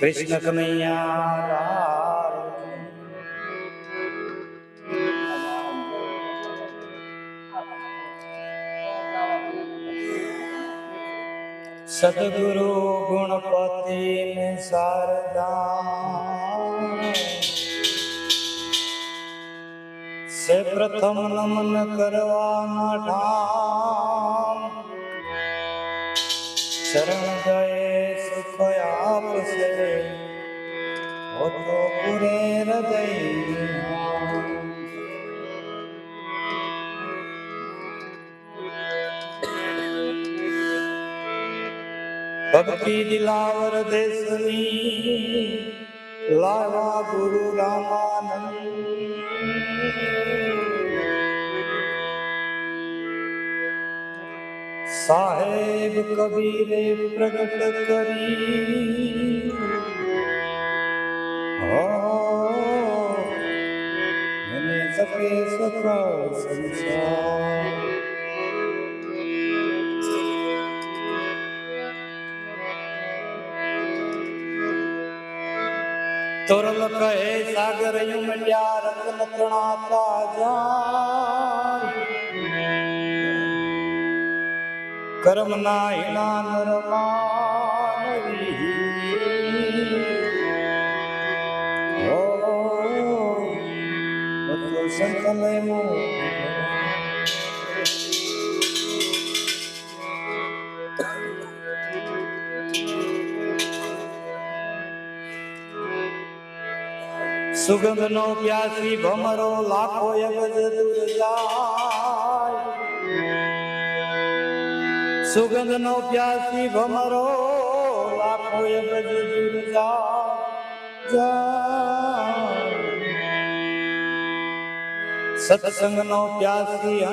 કૃષ્ણ કનૈયા. સદગુરુ ગુણપતિ ને શારદા સે પ્રથમ નમન કરવાના ઠામ શરણ ગયે સુખ આપશે હોતો પૂરે હૃદય ભક્તિ દિલાવર દેશની લાવા ગુરુ રામાનંદ. સાહેબ કબીરે પ્રગટ કરી. એને સકે સકા સંસાર. તોરલ કહે, સાગર યુ મંડ્યા રત્ન તણાતા જાય. કર્મ ના હિના નરમાનવી હો બધો સંતલય મો સુગંધ નો પ્યાસી ભમરો લાખો અબજ દૂર پیاسی بمرو لاکھ ستسنگ پیاسی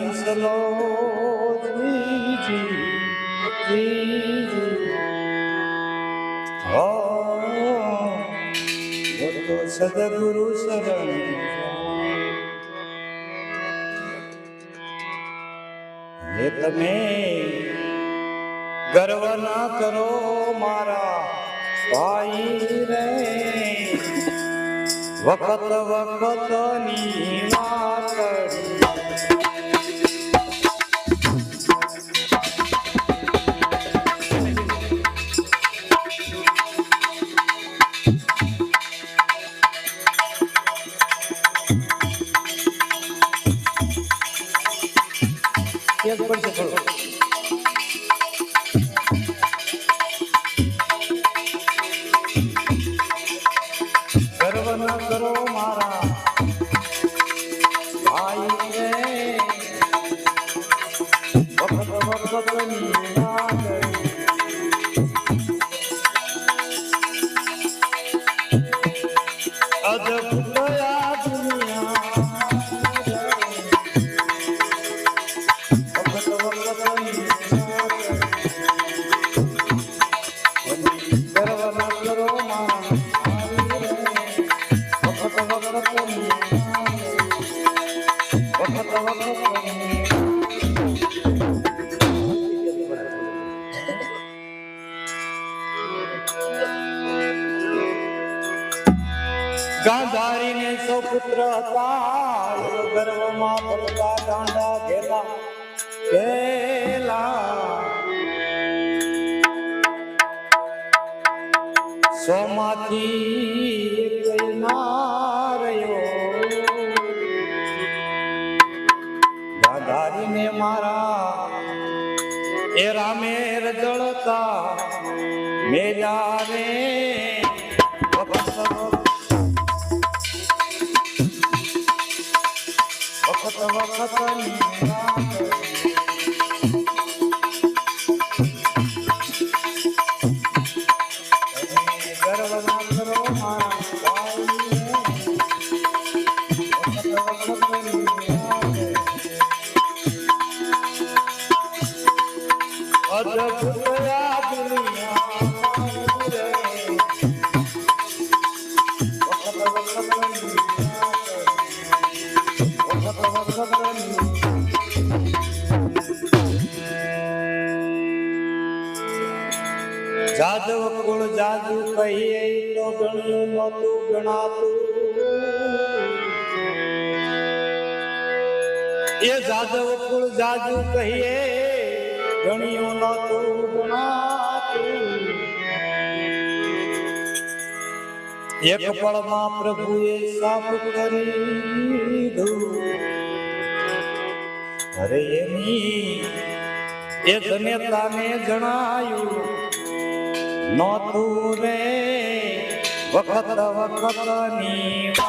ગર્વ ના કરો મારા ભાઈ રે. વખત વખતની ગાંધારીને સો પુત્ર હતા. ગર્વમાં પડતા દાંડા ઘેલા ઘેલા સોમાંથી ના રહ્યો. મારા એ રામે રજળતા મેલા રે વખત વખત જાદવ કુળ જાદુ કહીએ ગણ્યું તું ગણાતું. એક પળમાં પ્રભુએ સાફ કરી દીધું. અરે એની એ જનેતાને જણાયું નોતું રે. વખત વખતની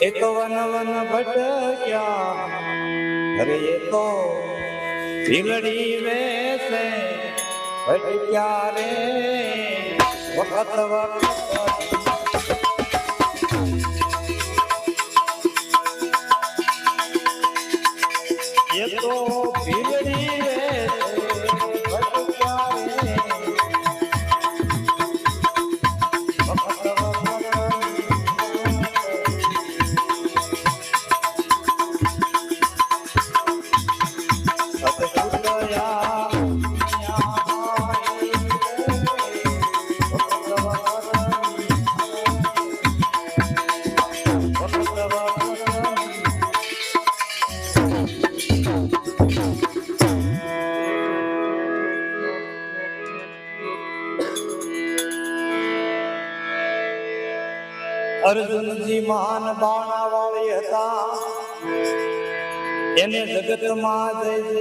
એ તો વન વન ભટક્યા. અરે એ તો ભીલડી વેસે ભટક્યા રે. વખત વખત. એ તો ભીલડી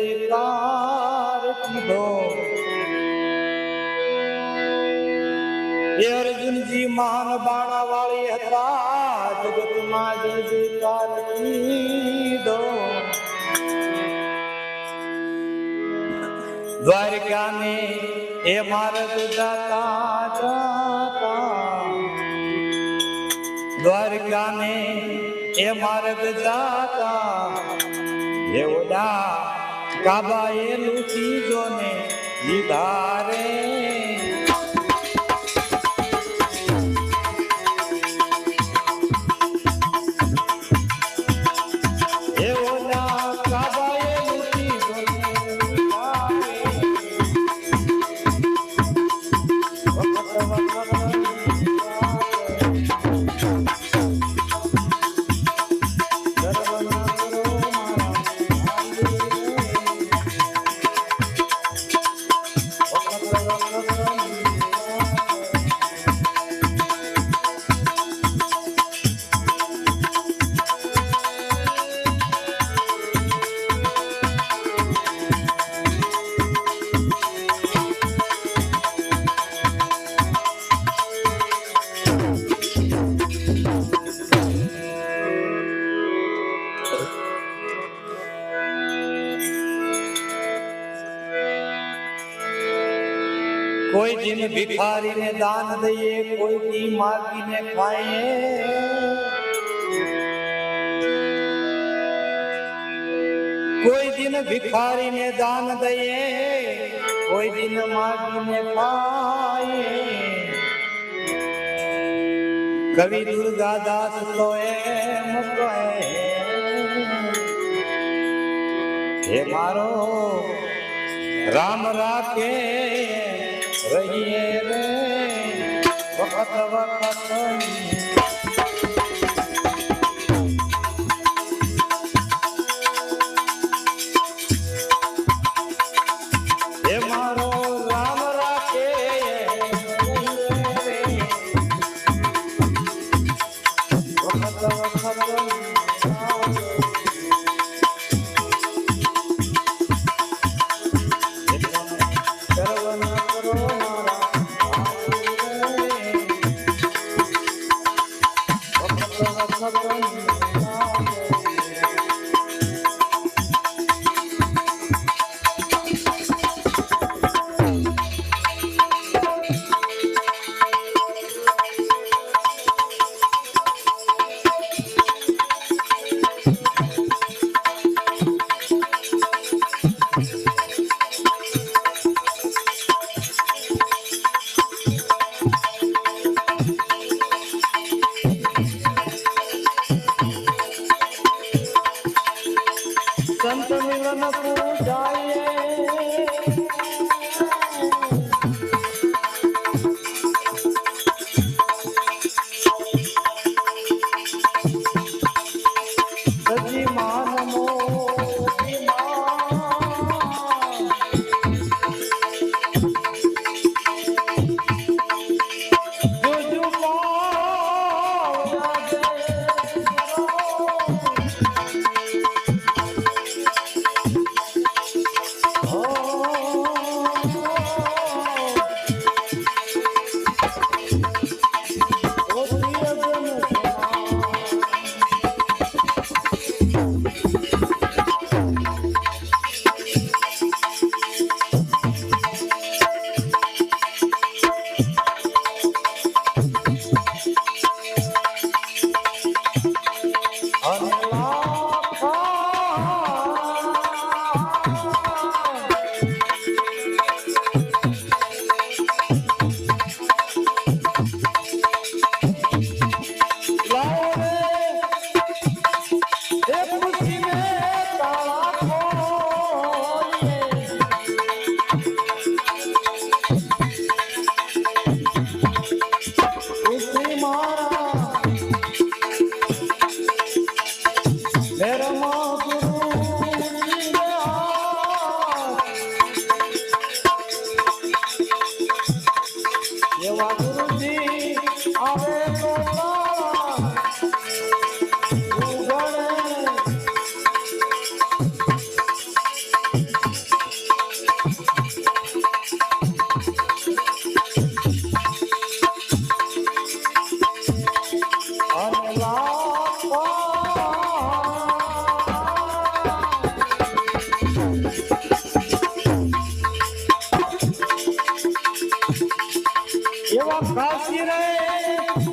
જયકાર કીધો એ અર્જુનજી મહાન બાણા વાળી હતા જગતમાં જય જયકાર કીધો દ્વારકાને એ માર્ગ જાતા જાતા દ્વારકાને એ માર્ગ જાતા એ কাবায়ে লুচি জনে ইধারে کوئی جن بکھاری نے دان دئیے کوئی کی ماں کی نے کھائے۔ کوئی جن بکھاری نے دان دئیے کوئی جن ماں کی نے کھائے۔ کبھی درگا داس سوئے، مکوئے۔ ہے مارو، رام راکے۔ રહીએ રે વખત વખત એવા કાશી રહે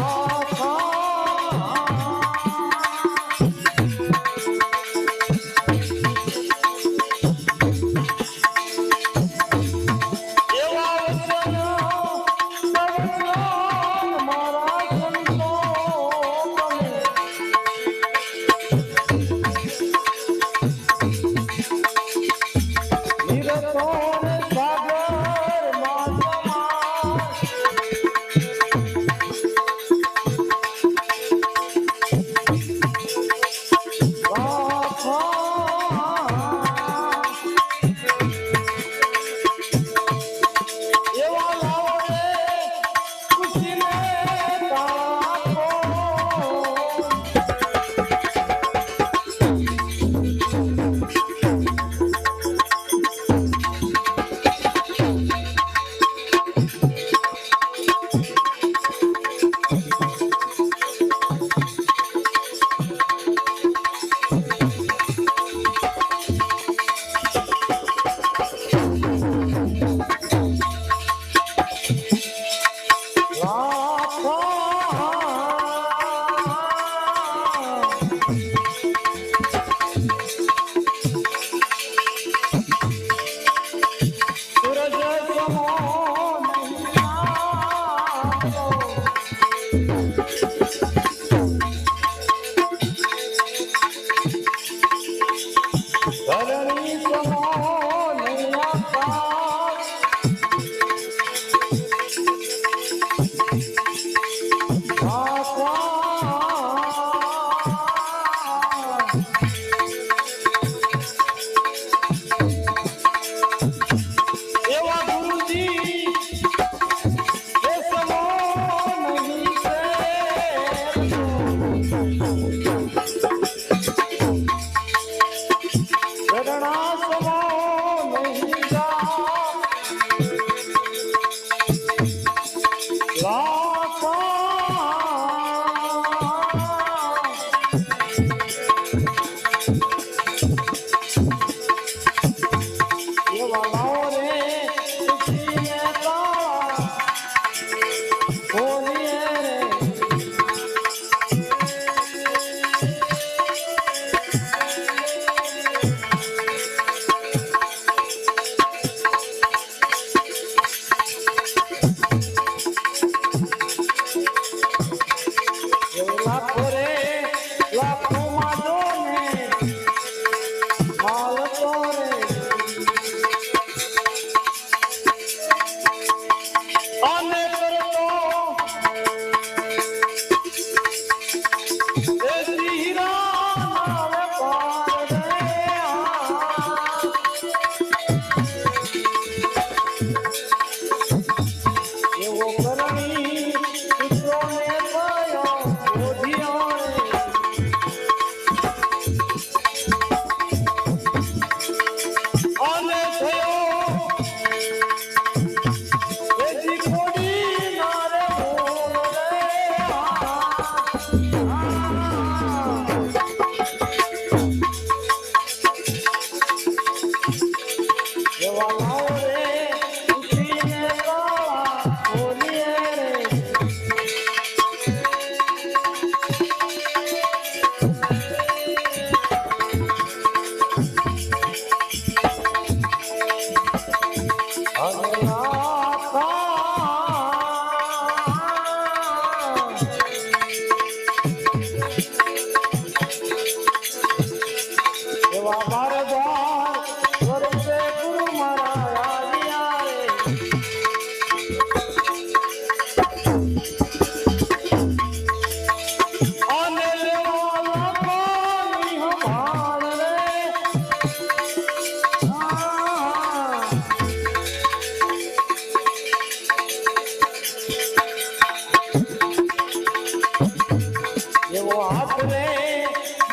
Oh.